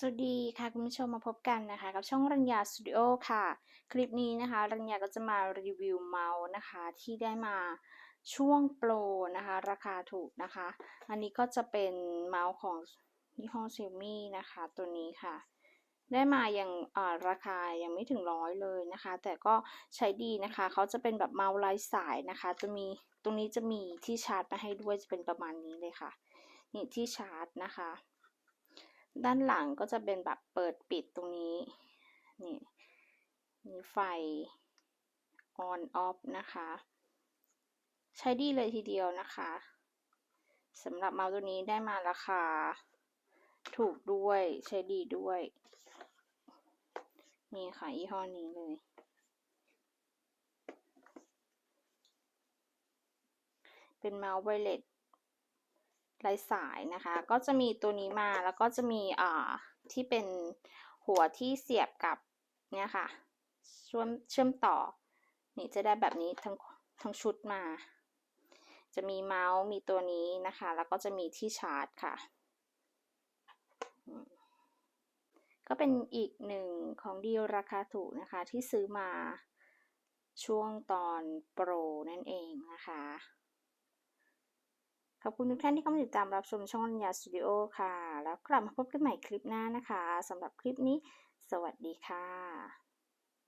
สวัสดีค่ะคุณผู้ชมมาพบกันนะคะ กับช่องรัญญาสตูดิโอค่ะ คลิปนี้นะคะ รัญญาก็จะมารีวิวเมาส์นะคะ ที่ได้มาช่วงโปรนะคะ ราคาถูกนะคะ อันนี้ก็จะเป็นเมาส์ของยี่ห้อเซลมี่นะคะ ตัวนี้ค่ะ ได้มาอย่างราคายังไม่ถึงร้อยเลยนะคะ แต่ก็ใช้ดีนะคะ เขาจะเป็นแบบเมาส์ไร้สายนะคะ จะมีตรงนี้จะมีที่ชาร์จมาให้ด้วยจะเป็นประมาณนี้เลยค่ะ นี่ที่ชาร์จนะคะ ด้านหลังก็จะเป็นแบบเปิดปิดตรงนี้ นี่มีไฟ on off นะคะ ใช้ดีเลยทีเดียวนะคะสำหรับเมาส์ตัวนี้ได้มาราคา ถูกด้วยใช้ดีด้วย นี่ค่ะยี่ห้อนี้เลย เป็นเมาส์ไวเลส ไร้สายนะคะ ก็จะมีตัวนี้มาแล้วก็จะมีอ่าที่เป็นหัวที่เสียบกับเนี่ยค่ะเชื่อมเชื่อมต่อ นี่จะได้แบบนี้ทั้งทั้งชุดมา จะมีเมาส์มีตัวนี้นะคะ แล้วก็จะมีที่ชาร์จค่ะ ก็เป็นอีกหนึ่งของดีลราคาถูกนะคะที่ซื้อมาช่วงตอนโปรนั่นเองนะคะ ขอบคุณทุกท่านที่เข้ามาติดตามรับชมช่องยาสตูดิโอค่ะ แล้วกลับมาพบกันใหม่คลิปหน้านะคะสำหรับคลิปนี้ สวัสดีค่ะ